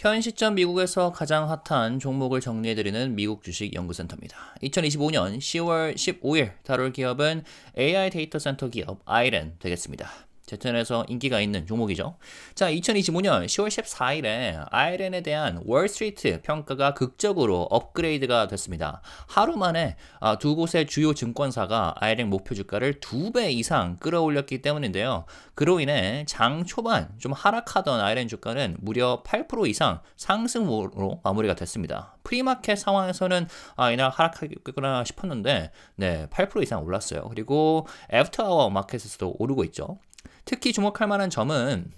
현 시점 미국에서 가장 핫한 종목을 정리해드리는 미국 주식 연구센터입니다. 2025년 10월 15일 다룰 기업은 AI 데이터 센터 기업 아이렌 되겠습니다. 제턴에서 인기가 있는 종목이죠. 자, 2025년 10월 14일에 아이렌에 대한 월스트리트 평가가 극적으로 업그레이드가 됐습니다. 하루 만에 아, 두 곳의 주요 증권사가 아이렌 목표 주가를 두 배 이상 끌어올렸기 때문인데요. 그로 인해 장 초반 좀 하락하던 아이렌 주가는 무려 8% 이상 상승으로 마무리가 됐습니다. 프리마켓 상황에서는 아, 이날 하락하겠구나 싶었는데 네, 8% 이상 올랐어요. 그리고 애프터아워 마켓에서도 오르고 있죠. 특히 주목할 만한 점은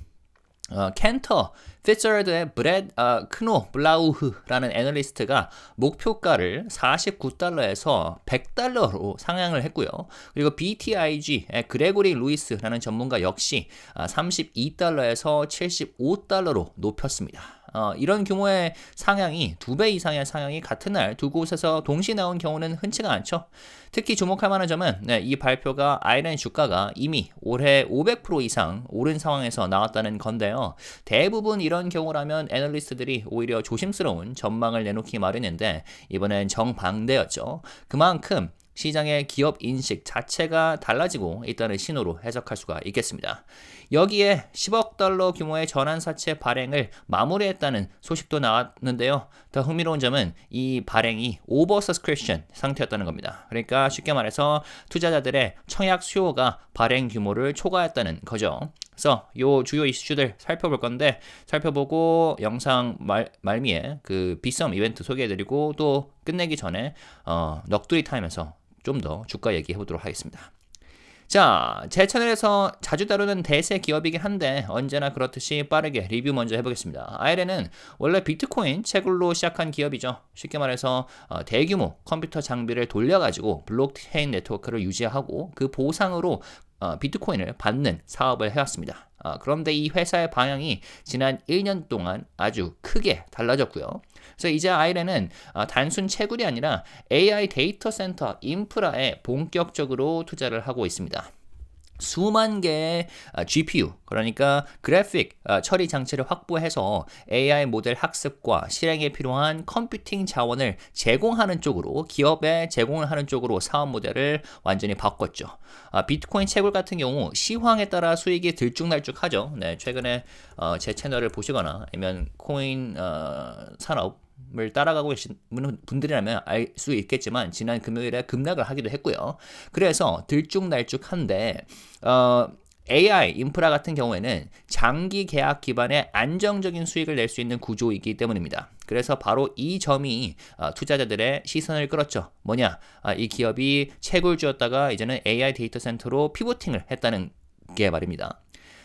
어, 켄터 피처드의 브레드 어, 크노 블라우흐라는 애널리스트가 목표가를 49달러에서 100달러로 상향을 했고요. 그리고 BTIG의 그레고리 루이스라는 전문가 역시 32달러에서 아, 75달러로 높였습니다. 어, 이런 규모의 상향이 두 배 이상의 상향이 같은 날 두 곳에서 동시에 나온 경우는 흔치가 않죠. 특히 주목할 만한 점은 네, 이 발표가 아이랜 주가가 이미 올해 500% 이상 오른 상황에서 나왔다는 건데요. 대부분 이런 경우라면 애널리스트들이 오히려 조심스러운 전망을 내놓기 마련인데 이번엔 정반대였죠. 그만큼 시장의 기업 인식 자체가 달라지고 있다는 신호로 해석할 수가 있겠습니다. 여기에 10억 달러 규모의 전환 사채 발행을 마무리했다는 소식도 나왔는데요. 더 흥미로운 점은 이 발행이 오버 서스크리션 상태였다는 겁니다. 그러니까 쉽게 말해서 투자자들의 청약 수요가 발행 규모를 초과했다는 거죠. 그래서 요 주요 이슈들 살펴볼 건데 살펴보고 영상 말, 말미에 그 비썸 이벤트 소개해드리고 또 끝내기 전에 어, 넋두리 타임에서 좀 더 주가 얘기해 보도록 하겠습니다. 자, 제 채널에서 자주 다루는 대세 기업이긴 한데 언제나 그렇듯이 빠르게 리뷰 먼저 해보겠습니다. 아이렌은 원래 비트코인 채굴로 시작한 기업이죠. 쉽게 말해서 어, 대규모 컴퓨터 장비를 돌려가지고 블록체인 네트워크를 유지하고 그 보상으로 어, 비트코인을 받는 사업을 해왔습니다. 어, 그런데 이 회사의 방향이 지난 1년 동안 아주 크게 달라졌고요. 그래서 이제 아이렌은 어, 단순 채굴이 아니라 AI 데이터 센터 인프라에 본격적으로 투자를 하고 있습니다. 수만 개의 GPU, 그러니까 그래픽 처리 장치를 확보해서 AI 모델 학습과 실행에 필요한 컴퓨팅 자원을 제공하는 쪽으로 기업에 제공을 하는 쪽으로 사업 모델을 완전히 바꿨죠. 비트코인 채굴 같은 경우 시황에 따라 수익이 들쭉날쭉하죠. 네, 최근에 어, 제 채널을 보시거나 아니면 코인 어, 산업 을 따라가고 계신 분들이라면 알 수 있겠지만 지난 금요일에 급락을 하기도 했고요. 그래서 들쭉날쭉한데 어 AI 인프라 같은 경우에는 장기 계약 기반의 안정적인 수익을 낼 수 있는 구조이기 때문입니다. 그래서 바로 이 점이 어, 투자자들의 시선을 끌었죠. 뭐냐? 아, 이 기업이 채굴주였다가 이제는 AI 데이터 센터로 피보팅을 했다는 게 말입니다.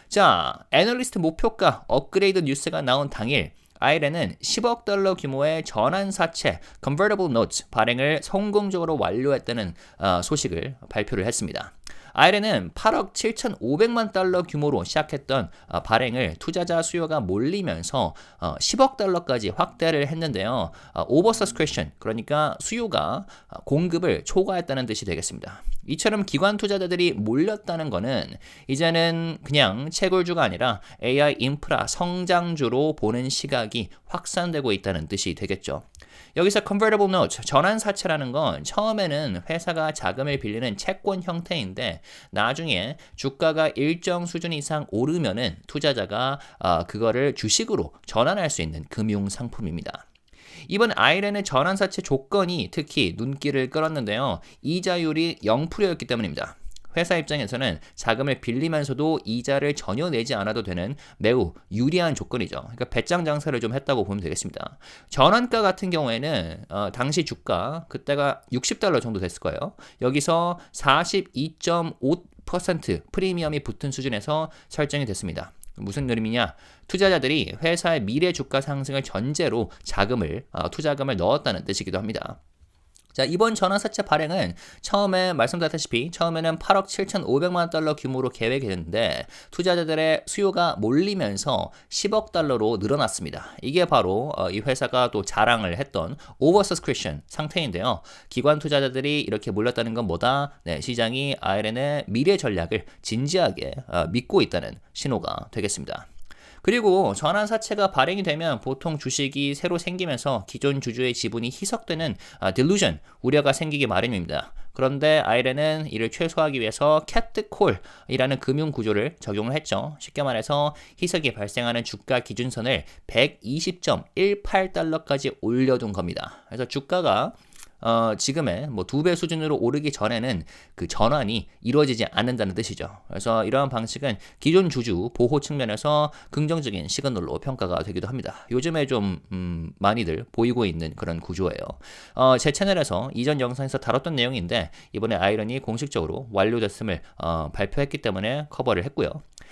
자, 애널리스트 목표가 업그레이드 뉴스가 나온 당일 아이렌은 10억 달러 규모의 전환사채 (convertible notes) 발행을 성공적으로 완료했다는 어, 소식을 발표를 했습니다. 아이렌은 8억 7,500만 달러 규모로 시작했던 어, 발행을 투자자 수요가 몰리면서 10억 어, 달러까지 확대를 했는데요. 오버서스크리션 그러니까 수요가 공급을 초과했다는 뜻이 되겠습니다. 이처럼 기관 투자자들이 몰렸다는 거는 이제는 그냥 채굴주가 아니라 AI 인프라 성장주로 보는 시각이 확산되고 있다는 뜻이 되겠죠. 여기서 convertible note, 전환 사채라는 건 처음에는 회사가 자금을 빌리는 채권 형태인데 나중에 주가가 일정 수준 이상 오르면은 투자자가 어, 그거를 주식으로 전환할 수 있는 금융 상품입니다. 이번 아이렌의 전환사채 조건이 특히 눈길을 끌었는데요. 이자율이 0%였기 때문입니다. 회사 입장에서는 자금을 빌리면서도 이자를 전혀 내지 않아도 되는 매우 유리한 조건이죠. 그러니까 배짱 장사를 좀 했다고 보면 되겠습니다. 전환가 같은 경우에는 어, 당시 주가 그때가 60달러 정도 됐을 거예요. 여기서 42.5% 프리미엄이 붙은 수준에서 설정이 됐습니다. 무슨 의미냐? 투자자들이 회사의 미래 주가 상승을 전제로 자금을 어, 투자금을 넣었다는 뜻이기도 합니다. 자, 이번 전환사채 발행은 처음에 말씀드렸다시피 처음에는 8억 7,500만 달러 규모로 계획했는데 투자자들의 수요가 몰리면서 10억 달러로 늘어났습니다. 이게 바로 어, 이 회사가 또 자랑을 했던 오버서스크리션 상태인데요. 기관 투자자들이 이렇게 몰렸다는 건 뭐다? 네, 시장이 아이렌의 미래 전략을 진지하게 어, 믿고 있다는 신호가 되겠습니다. 그리고 전환 사채가 발행이 되면 보통 주식이 새로 생기면서 기존 주주의 지분이 희석되는 아, delusion, 우려가 생기기 마련입니다. 그런데 아이렌은 이를 최소화하기 위해서 캣트콜이라는 금융 구조를 적용을 했죠. 쉽게 말해서 희석이 발생하는 주가 기준선을 120.18달러까지 올려둔 겁니다. 그래서 주가가 어, 지금의 뭐 두 배 수준으로 오르기 전에는 그 전환이 이루어지지 않는다는 뜻이죠. 그래서 이러한 방식은 기존 주주 보호 측면에서 긍정적인 시그널로 평가가 되기도 합니다. 요즘에 좀 음, 많이들 보이고 있는 그런 구조예요. 어, 제 채널에서 이전 영상에서 다뤘던 내용인데 이번에 아이런이 공식적으로 완료됐음을 어, 발표했기 때문에 커버를 했고요.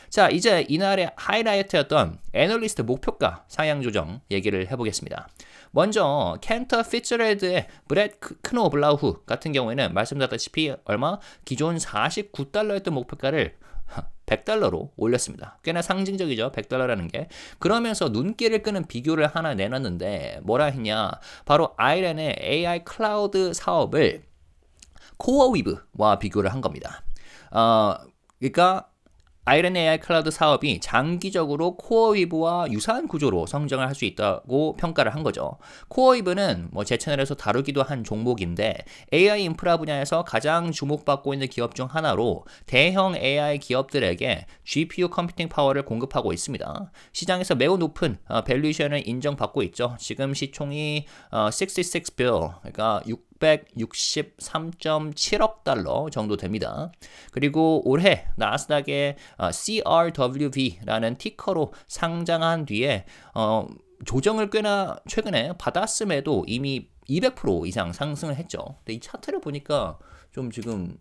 자, 이제 이날의 하이라이트였던 애널리스트 목표가 상향 조정 얘기를 해보겠습니다. 먼저 켄터 피츠레드의 브렛 크노블라우 같은 경우에는 말씀드렸다시피 얼마 기존 49달러였던 목표가를 100달러로 올렸습니다. 꽤나 상징적이죠. 100달러라는 게. 그러면서 눈길을 끄는 비교를 하나 내놨는데 뭐라 했냐? 바로 아이렌의 AI 클라우드 사업을 코어 위브와 비교를 한 겁니다. 어, 그러니까 아이런 AI 클라우드 사업이 장기적으로 코어위브와 유사한 구조로 성장을 할 수 있다고 평가를 한 거죠. 코어위브는 뭐 제 채널에서 다루기도 한 종목인데 AI 인프라 분야에서 가장 주목받고 있는 기업 중 하나로 대형 AI 기업들에게 GPU 컴퓨팅 파워를 공급하고 있습니다. 시장에서 매우 높은 어, 밸류션을 인정받고 있죠. 지금 시총이 어, 66 빌, 그러니까 6 663.7억 달러 정도 됩니다. 그리고 올해 나스닥의 어, CRWV라는 티커로 상장한 뒤에 어, 조정을 꽤나 최근에 받았음에도 이미 200% 이상 상승을 했죠. 근데 이 차트를 보니까 좀 지금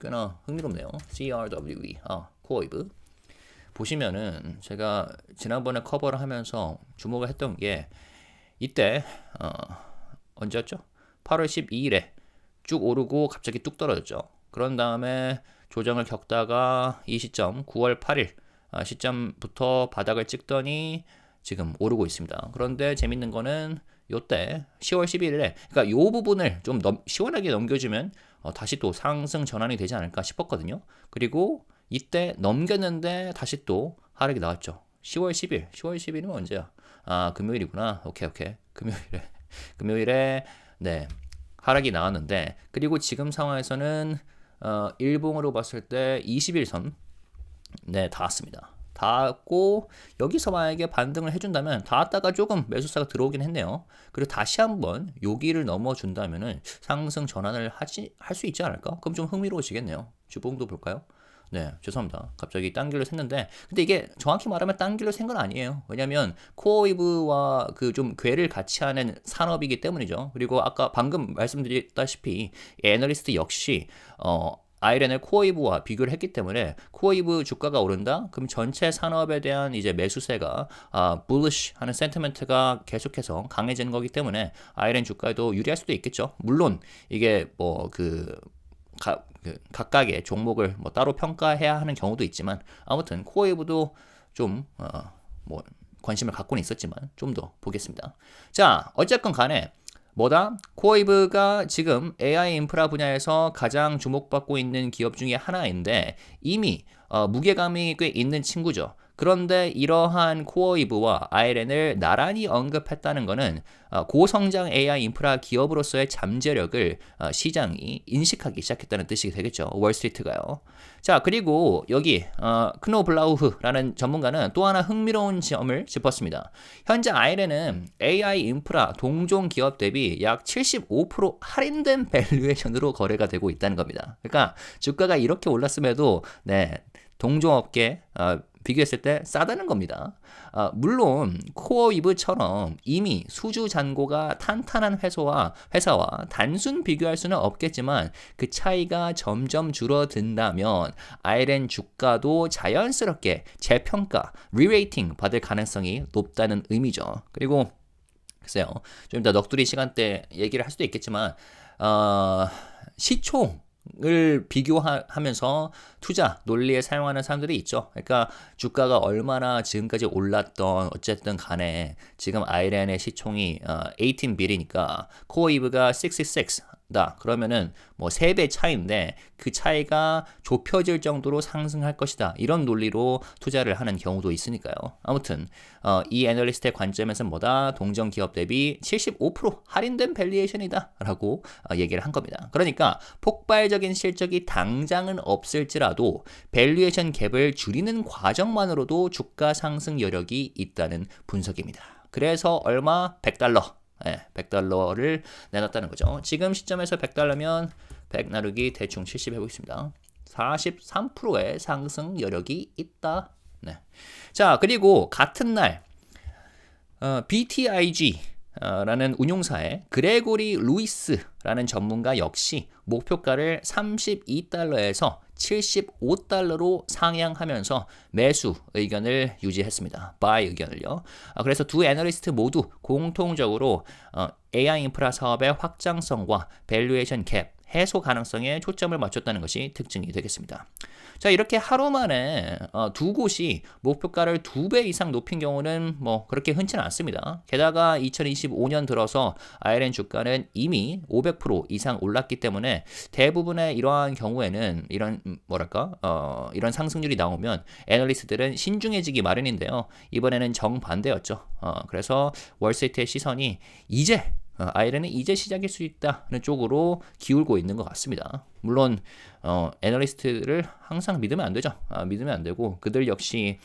꽤나 흥미롭네요. CRWV, 아, 코어이브. 보시면은 제가 지난번에 커버를 하면서 주목을 했던 게 이때 어, 언제였죠? 8월 12일에 쭉 오르고 갑자기 뚝 떨어졌죠. 그런 다음에 조정을 겪다가 이 시점 9월 8일 아, 시점부터 바닥을 찍더니 지금 오르고 있습니다. 그런데 재밌는 거는 요때 10월 11일에 그러니까 요 부분을 좀 넘, 시원하게 넘겨주면 어, 다시 또 상승 전환이 되지 않을까 싶었거든요. 그리고 이때 넘겼는데 다시 또 하락이 나왔죠. 10월 10일, 10월 10일은 언제야? 아 금요일이구나. 오케이 오케이 금요일에 금요일에 네. 하락이 나왔는데 그리고 지금 상황에서는 어, 일봉으로 봤을 때 21선 네, 닿았습니다. 닿았고 여기서 만약에 반등을 해준다면 닿았다가 조금 매수사가 들어오긴 했네요. 그리고 다시 한번 여기를 넘어준다면은 상승 전환을 하지 할 수 있지 않을까? 그럼 좀 흥미로워지겠네요. 주봉도 볼까요? 네, 죄송합니다. 갑자기 딴 길로 샜는데, 근데 이게 정확히 말하면 딴 길로 샌 건 아니에요. 왜냐면 코어위브와 그 좀 괴를 같이 하는 산업이기 때문이죠. 그리고 아까 방금 말씀드렸다시피 애널리스트 역시 어 아이렌을 코어이브와 비교를 했기 때문에 코어이브 주가가 오른다? 그럼 전체 산업에 대한 이제 매수세가 아, bullish 하는 센티멘트가 계속해서 강해지는 거기 때문에 아이렌 주가에도 유리할 수도 있겠죠. 물론 이게 뭐그 그 각각의 종목을 뭐 따로 평가해야 하는 경우도 있지만 아무튼 코어웨이브도 좀 어, 뭐 관심을 갖고는 있었지만 좀 더 보겠습니다. 자 어쨌건 간에 뭐다? 코어웨이브가 지금 AI 인프라 분야에서 가장 주목받고 있는 기업 중에 하나인데 이미 어, 무게감이 꽤 있는 친구죠. 그런데 이러한 코어이브와 ILN을 나란히 언급했다는 것은 어, 고성장 AI 인프라 기업으로서의 잠재력을 어, 시장이 인식하기 시작했다는 뜻이 되겠죠. 월스트리트가요. 자, 그리고 여기 어, 크노블라우흐라는 전문가는 또 하나 흥미로운 점을 짚었습니다. 현재 ILN은 AI 인프라 동종 기업 대비 약 75% 할인된 밸류에이션으로 거래가 되고 있다는 겁니다. 그러니까 주가가 이렇게 올랐음에도 네, 동종업계 어, 비교했을 때 싸다는 겁니다. 아, 물론 코어이브처럼 이미 수주 잔고가 탄탄한 회사와 회사와 단순 비교할 수는 없겠지만 그 차이가 점점 줄어든다면 아이렌 주가도 자연스럽게 재평가, 리레이팅 받을 가능성이 높다는 의미죠. 그리고 글쎄요, 좀 이따 넋두리 시간대 얘기를 할 수도 있겠지만 어, 시총 을 비교하면서 투자 논리에 사용하는 사람들이 있죠. 그러니까 주가가 얼마나 지금까지 올랐던 어쨌든 간에 지금 아이렌의 시총이 18빌이니까 어, 코어이브가 66 다 그러면은 뭐 3배 차이인데 그 차이가 좁혀질 정도로 상승할 것이다. 이런 논리로 투자를 하는 경우도 있으니까요. 아무튼 어, 이 애널리스트의 관점에서는 뭐다? 동전 기업 대비 75% 할인된 밸리에이션이다. 라고 어, 얘기를 한 겁니다. 그러니까 폭발적인 실적이 당장은 없을지라도 밸류에이션 갭을 줄이는 과정만으로도 주가 상승 여력이 있다는 분석입니다. 그래서 얼마? 100달러. 예, 100달러를 내놨다는 거죠. 지금 시점에서 100달러면 100 나누기 대충 70 해보겠습니다. 43%의 상승 여력이 있다. 네. 자, 그리고 같은 날 어, BTIG 라는 운용사의 그레고리 루이스라는 전문가 역시 목표가를 32달러에서 75달러로 상향하면서 매수 의견을 유지했습니다. 바이 의견을요. 아, 그래서 두 애널리스트 모두 공통적으로 어, AI 인프라 사업의 확장성과 밸류에이션 갭 해소 가능성에 초점을 맞췄다는 것이 특징이 되겠습니다. 자, 이렇게 하루 만에 어, 두 곳이 목표가를 두 배 이상 높인 경우는 뭐 그렇게 흔치는 않습니다. 게다가 2025년 들어서 IRN 주가는 이미 500% 이상 올랐기 때문에 대부분의 이러한 경우에는 이런 음, 뭐랄까 어, 이런 상승률이 나오면 애널리스트들은 신중해지기 마련인데요. 이번에는 정반대였죠. 어, 그래서 월세트의 시선이 이제 어, 아이른은 이제 시작일 수 있다는 쪽으로 기울고 있는 것 같습니다. 물론 어, 애널리스트를 항상 믿으면 안 되죠. 아, 믿으면 안 되고 그들 역시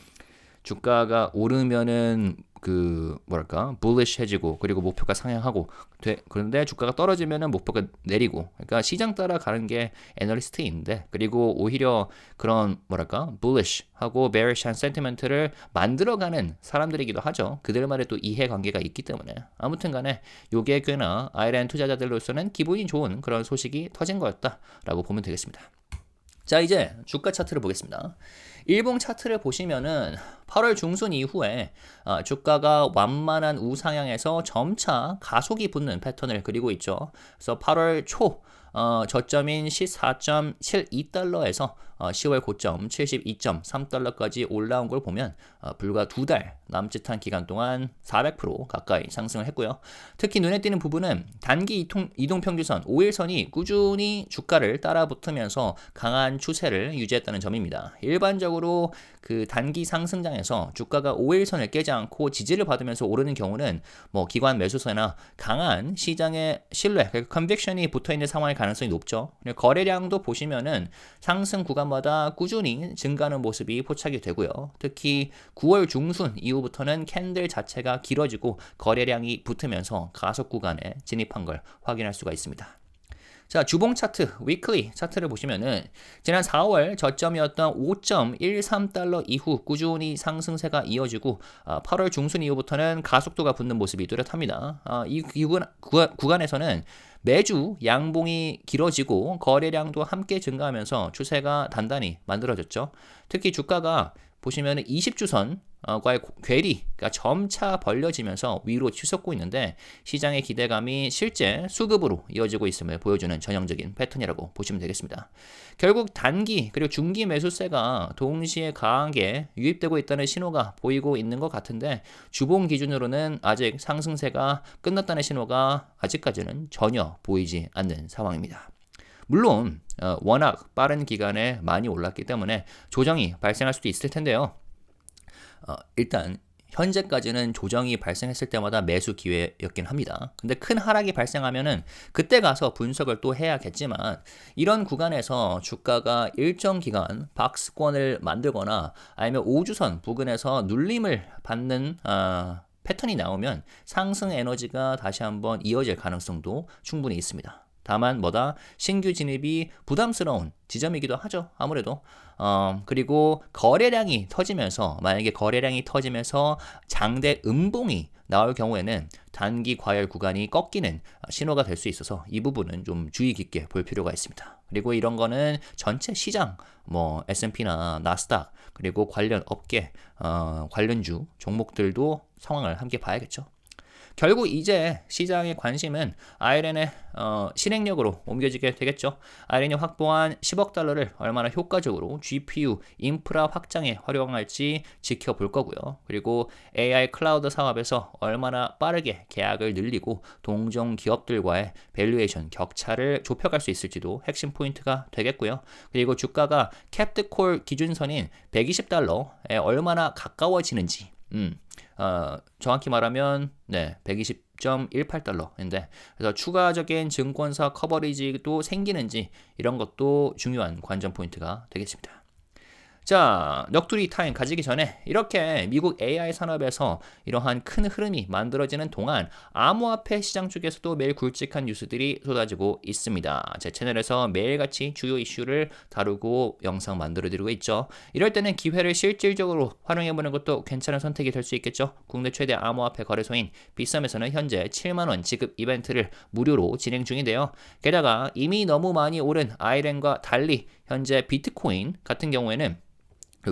주가가 오르면은 그 뭐랄까 bulish해지고 그리고 목표가 상향하고 돼, 그런데 주가가 떨어지면은 목표가 내리고 그러니까 시장 따라 가는 게 애널리스트인데 그리고 오히려 그런 뭐랄까 bullish하고 bearish한 센티멘트를 만들어가는 사람들이기도 하죠 그들만의 또 이해관계가 있기 때문에 아무튼간에 요게 꽤나 아이랜 투자자들로서는 기분이 좋은 그런 소식이 터진 거였다라고 보면 되겠습니다. 자 이제 주가 차트를 보겠습니다. 일봉 차트를 보시면은 8월 중순 이후에 어, 주가가 완만한 우상향에서 점차 가속이 붙는 패턴을 그리고 있죠. 그래서 8월 초 어, 저점인 14.72달러에서 어, 10월 고점 72.3달러까지 올라온 걸 보면 어, 불과 두 달 남짓한 기간 동안 400% 가까이 상승을 했고요. 특히 눈에 띄는 부분은 단기 이동, 이동평균선 5일선이 꾸준히 주가를 따라붙으면서 강한 추세를 유지했다는 점입니다. 일반적으로 그 단기 상승장에 서 주가가 5일선을 깨지 않고 지지를 받으면서 오르는 경우는 뭐 기관 매수세나 강한 시장의 신뢰, 컨빅션이 붙어 있는 상황일 가능성이 높죠. 거래량도 보시면은 상승 구간마다 꾸준히 증가하는 모습이 포착이 되고요. 특히 9월 중순 이후부터는 캔들 자체가 길어지고 거래량이 붙으면서 가속 구간에 진입한 걸 확인할 수가 있습니다. 자, 주봉 차트, 위클리 차트를 보시면은 지난 4월 저점이었던 5.13달러 이후 꾸준히 상승세가 이어지고 8월 아, 중순 이후부터는 가속도가 붙는 모습이 뚜렷합니다. 아, 이 구간, 에서는 매주 양봉이 길어지고 거래량도 함께 증가하면서 추세가 단단히 만들어졌죠. 특히 주가가 보시면 20주선 과의 괴리가 점차 벌려지면서 위로 치솟고 있는데 시장의 기대감이 실제 수급으로 이어지고 있음을 보여주는 전형적인 패턴이라고 보시면 되겠습니다. 결국 단기 그리고 중기 매수세가 동시에 강하게 유입되고 있다는 신호가 보이고 있는 것 같은데 주봉 기준으로는 아직 상승세가 끝났다는 신호가 아직까지는 전혀 보이지 않는 상황입니다. 물론 어, 워낙 빠른 기간에 많이 올랐기 때문에 조정이 발생할 수도 있을 텐데요. 어, 일단 현재까지는 조정이 발생했을 때마다 매수 기회였긴 합니다. 근데 큰 하락이 발생하면은 그때 가서 분석을 또 해야겠지만 이런 구간에서 주가가 일정 기간 박스권을 만들거나 아니면 5주선 부근에서 눌림을 받는 어, 패턴이 나오면 상승 에너지가 다시 한번 이어질 가능성도 충분히 있습니다. 다만 뭐다 신규 진입이 부담스러운 지점이기도 하죠. 아무래도 어, 그리고 거래량이 터지면서 만약에 거래량이 터지면서 장대 음봉이 나올 경우에는 단기 과열 구간이 꺾이는 신호가 될 수 있어서 이 부분은 좀 주의 깊게 볼 필요가 있습니다. 그리고 이런 거는 전체 시장, 뭐 S&P나 나스닥 그리고 관련 업계, 어, 관련주 종목들도 상황을 함께 봐야겠죠. 결국 이제 시장의 관심은 아이렌의 어, 실행력으로 옮겨지게 되겠죠. 아이렌이 확보한 10억 달러를 얼마나 효과적으로 GPU 인프라 확장에 활용할지 지켜볼 거고요. 그리고 AI 클라우드 사업에서 얼마나 빠르게 계약을 늘리고 동종 기업들과의 밸류에이션 격차를 좁혀갈 수 있을지도 핵심 포인트가 되겠고요. 그리고 주가가 캡트콜 기준선인 120달러에 얼마나 가까워지는지 음, 어, 정확히 말하면 네, 120.18달러인데 그래서 추가적인 증권사 커버리지도 생기는지 이런 것도 중요한 관전 포인트가 되겠습니다. 자, 넋두리 타임 가지기 전에 이렇게 미국 AI 산업에서 이러한 큰 흐름이 만들어지는 동안 암호화폐 시장 쪽에서도 매일 굵직한 뉴스들이 쏟아지고 있습니다. 제 채널에서 매일같이 주요 이슈를 다루고 영상 만들어드리고 있죠. 이럴 때는 기회를 실질적으로 활용해보는 것도 괜찮은 선택이 될 수 있겠죠. 국내 최대 암호화폐 거래소인 비썸에서는 현재 7만원 지급 이벤트를 무료로 진행 중인데요. 게다가 이미 너무 많이 오른 아이렌과 달리 현재 비트코인 같은 경우에는 그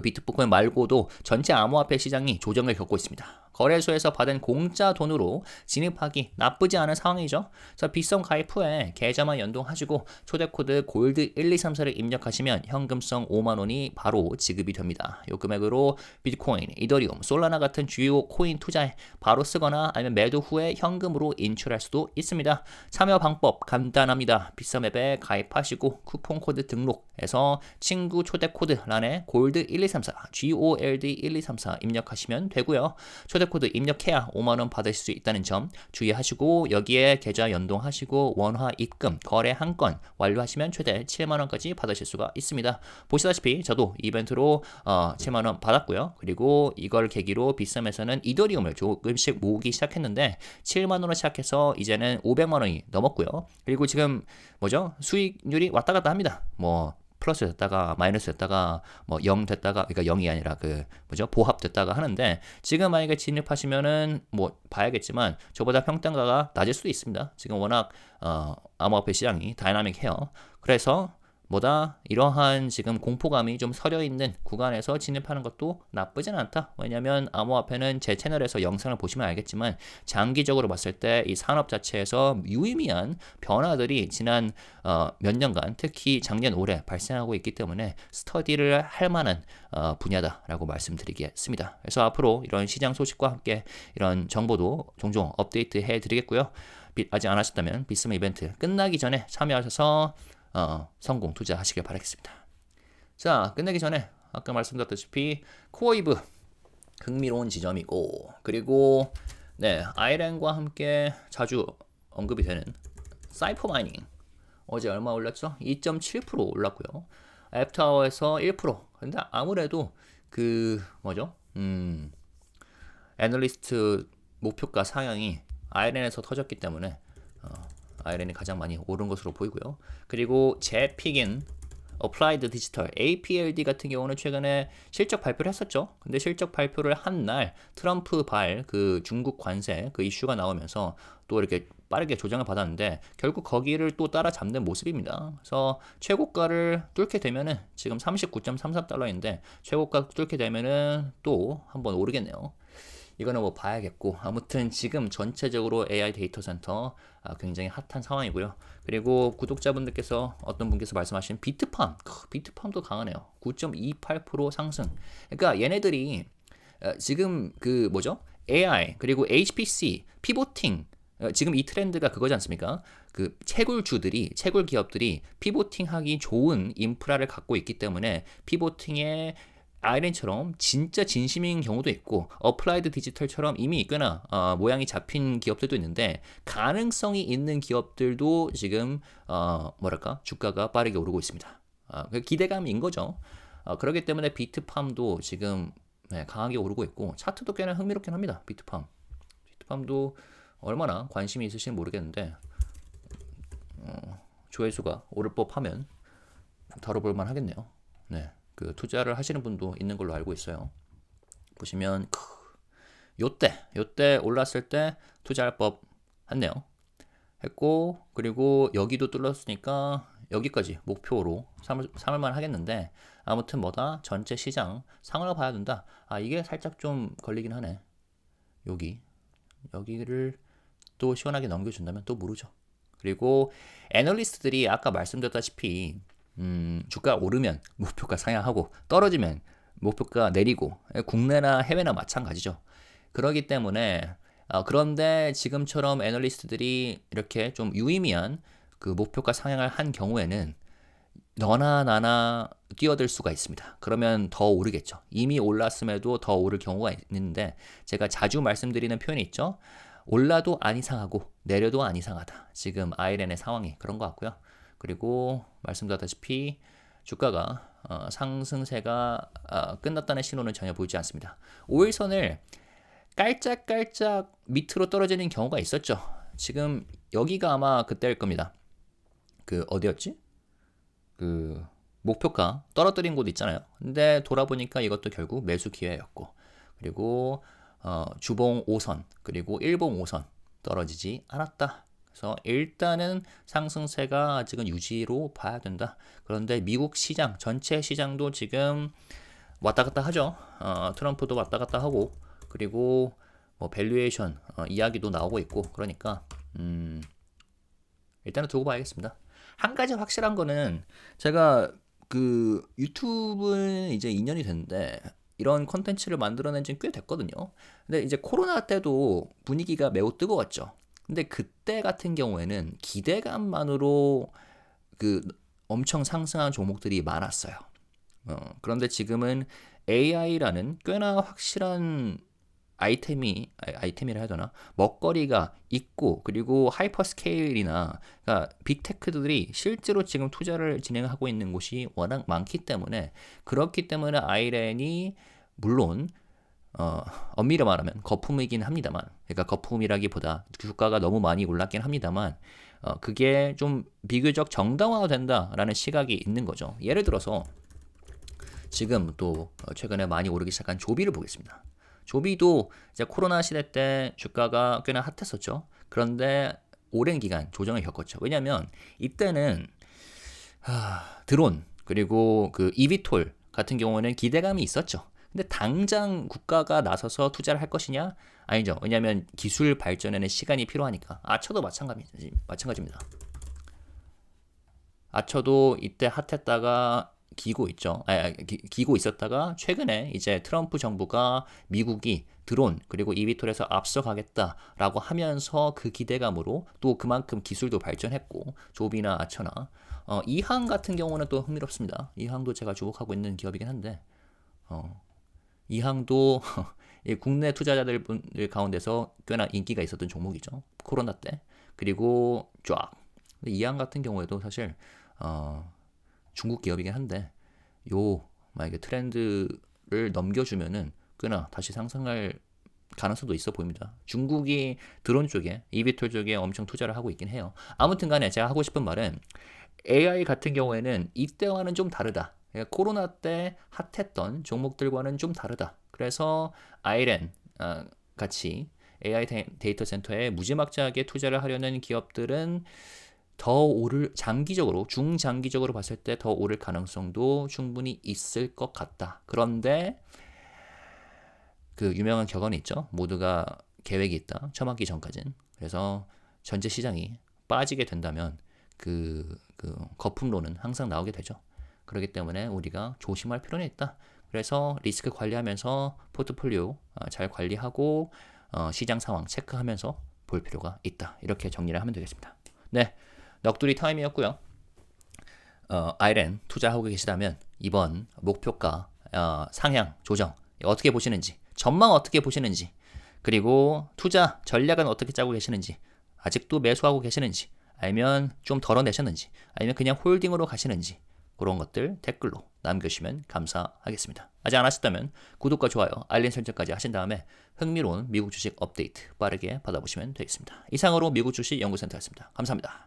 비트코인 말고도 전체 암호화폐 시장이 조정을 겪고 있습니다. 거래소에서 받은 공짜 돈으로 진입하기 나쁘지 않은 상황이죠. 그래서 비썸 가입 후에 계좌만 연동하시고 초대 코드 골드 1234를 입력하시면 현금성 5만 원이 바로 지급이 됩니다. 이 금액으로 비트코인, 이더리움, 솔라나 같은 주요 코인 투자에 바로 쓰거나 아니면 매도 후에 현금으로 인출할 수도 있습니다. 참여 방법 간단합니다. 비썸 앱에 가입하시고 쿠폰 코드 등록해서 친구 초대 코드 란에 골드 1234, GOLD 1234 입력하시면 되고요. 초대 코드 입력해야 5만 원 받으실 수 있다는 점 주의하시고 여기에 계좌 연동하시고 원화 입금 거래 한 건 완료하시면 최대 7만 원까지 받으실 수가 있습니다. 보시다시피 저도 이벤트로 어, 7만 원 받았고요. 그리고 이걸 계기로 비썸에서는 이더리움을 조금씩 모으기 시작했는데 7만 원으로 시작해서 이제는 500만 원이 넘었고요. 그리고 지금 뭐죠? 수익률이 왔다 갔다 합니다. 뭐 플러스 됐다가 마이너스 됐다가 뭐 0 됐다가 그러니까 0이 아니라 그 뭐죠 보합 됐다가 하는데 지금 만약에 진입하시면은 뭐 봐야겠지만 저보다 평단가가 낮을 수도 있습니다. 지금 워낙 어 암호화폐 시장이 다이나믹해요. 그래서 보다 이러한 지금 공포감이 좀 서려 있는 구간에서 진입하는 것도 나쁘진 않다. 왜냐하면 암호화폐는 제 채널에서 영상을 보시면 알겠지만 장기적으로 봤을 때 이 산업 자체에서 유의미한 변화들이 지난 어, 몇 년간 특히 작년 올해 발생하고 있기 때문에 스터디를 할 만한 어, 분야다라고 말씀드리겠습니다. 그래서 앞으로 이런 시장 소식과 함께 이런 정보도 종종 업데이트 해 드리겠고요. 아직 안 하셨다면 비스마 이벤트 끝나기 전에 참여하셔서 어, 성공 투자하시길 바라겠습니다. 자, 끝내기 전에 아까 말씀드렸다시피 코어이브 흥미로운 지점이고 그리고 네, 아이랜과 함께 자주 언급이 되는 사이퍼 마이닝 어제 얼마 올랐죠? 2.7% 올랐고요. 앱타워에서 1%. 근데 아무래도 그 뭐죠? 음. 애널리스트 목표가 상향이 아이랜에서 터졌기 때문에 어, 아이렌이 가장 많이 오른 것으로 보이고요. 그리고 제 픽인 어플라이드 디지털 APLD 같은 경우는 최근에 실적 발표를 했었죠. 근데 실적 발표를 한 날 트럼프 발 그 중국 관세 그 이슈가 나오면서 또 이렇게 빠르게 조정을 받았는데 결국 거기를 또 따라잡는 모습입니다. 그래서 최고가를 뚫게 되면은 지금 39.33달러인데 최고가 뚫게 되면은 또 한번 오르겠네요. 이거는 뭐 봐야겠고 아무튼 지금 전체적으로 AI 데이터 센터 아, 굉장히 핫한 상황이고요. 그리고 구독자분들께서 어떤 분께서 말씀하신 비트팜, 비트팜도 강하네요. 9.28% 상승. 그러니까 얘네들이 어, 지금 그 뭐죠? AI 그리고 HPC, 피보팅 어, 지금 이 트렌드가 그거지 않습니까? 그 채굴주들이 채굴 기업들이 피보팅하기 좋은 인프라를 갖고 있기 때문에 피보팅에 아이렌처럼 진짜 진심인 경우도 있고 어플라이드 디지털처럼 이미 있거나 어, 모양이 잡힌 기업들도 있는데 가능성이 있는 기업들도 지금 어, 뭐랄까 주가가 빠르게 오르고 있습니다. 어, 기대감인 거죠. 어, 그렇기 때문에 비트팜도 지금 네, 강하게 오르고 있고 차트도 꽤나 흥미롭긴 합니다. 비트팜. 비트팜도 얼마나 관심이 있으신지 모르겠는데 어, 조회수가 오를 법하면 다뤄볼 만 하겠네요. 네. 그 투자를 하시는 분도 있는 걸로 알고 있어요. 보시면 크, 요때 요때 올랐을 때 투자할 법 했네요. 했고 그리고 여기도 뚫렸으니까 여기까지 목표로 삼을, 삼을만 하겠는데 아무튼 뭐다 전체 시장 상을 봐야 된다. 아 이게 살짝 좀 걸리긴 하네. 여기 여기를 또 시원하게 넘겨준다면 또 모르죠. 그리고 애널리스트들이 아까 말씀드렸다시피 음, 주가 오르면 목표가 상향하고 떨어지면 목표가 내리고 국내나 해외나 마찬가지죠. 그러기 때문에 어, 그런데 지금처럼 애널리스트들이 이렇게 좀 유의미한 그 목표가 상향을 한 경우에는 너나 나나 뛰어들 수가 있습니다. 그러면 더 오르겠죠. 이미 올랐음에도 더 오를 경우가 있는데 제가 자주 말씀드리는 표현이 있죠. 올라도 안 이상하고 내려도 안 이상하다. 지금 아이렌의 상황이 그런 것 같고요. 그리고 말씀드렸다시피 주가가 어, 상승세가 어, 끝났다는 신호는 전혀 보이지 않습니다. 5일선을 깔짝깔짝 밑으로 떨어지는 경우가 있었죠. 지금 여기가 아마 그때일 겁니다. 그 어디였지? 그 목표가 떨어뜨린 곳 있잖아요. 근데 돌아보니까 이것도 결국 매수 기회였고 그리고 어, 주봉 5선 그리고 일봉 5선 떨어지지 않았다. 그래서 일단은 상승세가 아직은 유지로 봐야 된다. 그런데 미국 시장 전체 시장도 지금 왔다 갔다 하죠. 어, 트럼프도 왔다 갔다 하고 그리고 뭐 밸류에이션 어, 이야기도 나오고 있고 그러니까 음, 일단은 두고 봐야겠습니다. 한 가지 확실한 거는 제가 그 유튜브는 이제 2년이 됐는데 이런 컨텐츠를 만들어낸 지는 꽤 됐거든요. 근데 이제 코로나 때도 분위기가 매우 뜨거웠죠. 근데 그때 같은 경우에는 기대감만으로 그 엄청 상승한 종목들이 많았어요. 어, 그런데 지금은 AI라는 꽤나 확실한 아이템이 아이템이라 해야 되나 먹거리가 있고 그리고 하이퍼 스케일이나 그러니까 빅테크들이 실제로 지금 투자를 진행하고 있는 곳이 워낙 많기 때문에 그렇기 때문에 아이렌이 물론 어, 엄밀히 말하면 거품이긴 합니다만 그러니까 거품이라기보다 주가가 너무 많이 올랐긴 합니다만 어, 그게 좀 비교적 정당화된다라는 시각이 있는 거죠. 예를 들어서 지금 또 최근에 많이 오르기 시작한 조비를 보겠습니다. 조비도 이제 코로나 시대 때 주가가 꽤나 핫했었죠. 그런데 오랜 기간 조정을 겪었죠. 왜냐하면 이때는 하, 드론 그리고 그 이비톨 같은 경우는 기대감이 있었죠. 근데 당장 국가가 나서서 투자를 할 것이냐? 아니죠. 왜냐하면 기술 발전에는 시간이 필요하니까. 아처도 마찬가지, 마찬가지입니다. 아처도 이때 핫했다가 기고 있죠. 아, 기, 고 있었다가 최근에 이제 트럼프 정부가 미국이 드론 그리고 이비톨에서 앞서가겠다라고 하면서 그 기대감으로 또 그만큼 기술도 발전했고 조비나 아처나 어, 이항 같은 경우는 또 흥미롭습니다. 이항도 제가 주목하고 있는 기업이긴 한데 어, 이 항도 국내 투자자들 분들 가운데서 꽤나 인기가 있었던 종목이죠. 코로나 때 그리고 쫙 이 항 같은 경우에도 사실 어, 중국 기업이긴 한데 요 만약에 트렌드를 넘겨주면은 꽤나 다시 상승할 가능성도 있어 보입니다. 중국이 드론 쪽에 이비톨 쪽에 엄청 투자를 하고 있긴 해요. 아무튼 간에 제가 하고 싶은 말은 AI 같은 경우에는 이때와는 좀 다르다. 그러니까 코로나 때 핫했던 종목들과는 좀 다르다. 그래서 아이렌 어, 같이 AI 데이터 센터에 무지막지하게 투자를 하려는 기업들은 더 오를 장기적으로 중장기적으로 봤을 때 더 오를 가능성도 충분히 있을 것 같다. 그런데 그 유명한 격언이 있죠. 모두가 계획이 있다. 처맞기 전까진. 그래서 전체 시장이 빠지게 된다면 그, 그 거품론은 항상 나오게 되죠. 그렇기 때문에 우리가 조심할 필요는 있다. 그래서 리스크 관리하면서 포트폴리오 어, 잘 관리하고 어, 시장 상황 체크하면서 볼 필요가 있다. 이렇게 정리를 하면 되겠습니다. 네. 넋두리 타임이었고요. 어, 아이렌 투자하고 계시다면 이번 목표가 어, 상향 조정 어떻게 보시는지 전망 어떻게 보시는지 그리고 투자 전략은 어떻게 짜고 계시는지 아직도 매수하고 계시는지 아니면 좀 덜어내셨는지 아니면 그냥 홀딩으로 가시는지 그런 것들 댓글로 남겨주시면 감사하겠습니다. 아직 안 하셨다면 구독과 좋아요, 알림 설정까지 하신 다음에 흥미로운 미국 주식 업데이트 빠르게 받아보시면 되겠습니다. 이상으로 미국 주식 연구센터였습니다. 감사합니다.